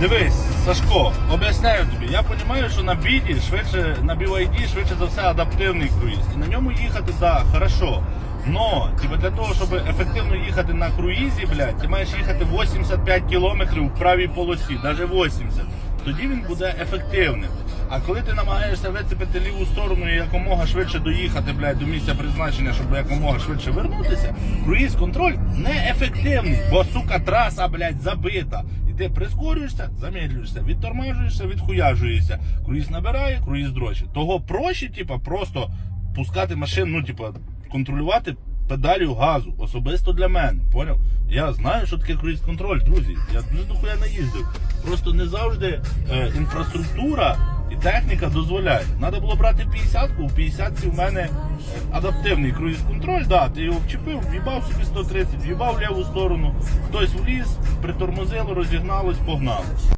Дивись, Сашко, об'ясняю тобі. Я розумію, що на біді швидше, на BYD швидше за все адаптивний круїз. І на ньому їхати, да, хорошо. Но, типу, для того, щоб ефективно їхати на круїзі, блядь, ти маєш їхати 85 кілометрів в правій полосі, навіть 80. Тоді він буде ефективним. А коли ти намагаєшся вицепити ліву сторону і якомога швидше доїхати, блядь, до місця призначення, щоб якомога швидше вернутися, круїз контроль неефективний, бо сука траса, блядь, забита. Ти прискорюєшся, замедлюєшся, відтормажуєшся, відхуяжуєшся. Круїз набирає, круїз дрочить. Того проще, типа, просто пускати машину, ну, типа, контролювати педалю газу. Особисто для мене. Поняв? Я знаю, що таке круїз контроль, друзі. Я дуже дохуя наїздив. Просто не завжди е, інфраструктура і техніка дозволяє. Треба було брати 50-ку, у 50-ці в мене е, адаптивний круїз контроль, да, ти його вчепив, в'їбав собі 130, в'їбав в ліву сторону, хтось вліз, притормозило, розігналось, погнало.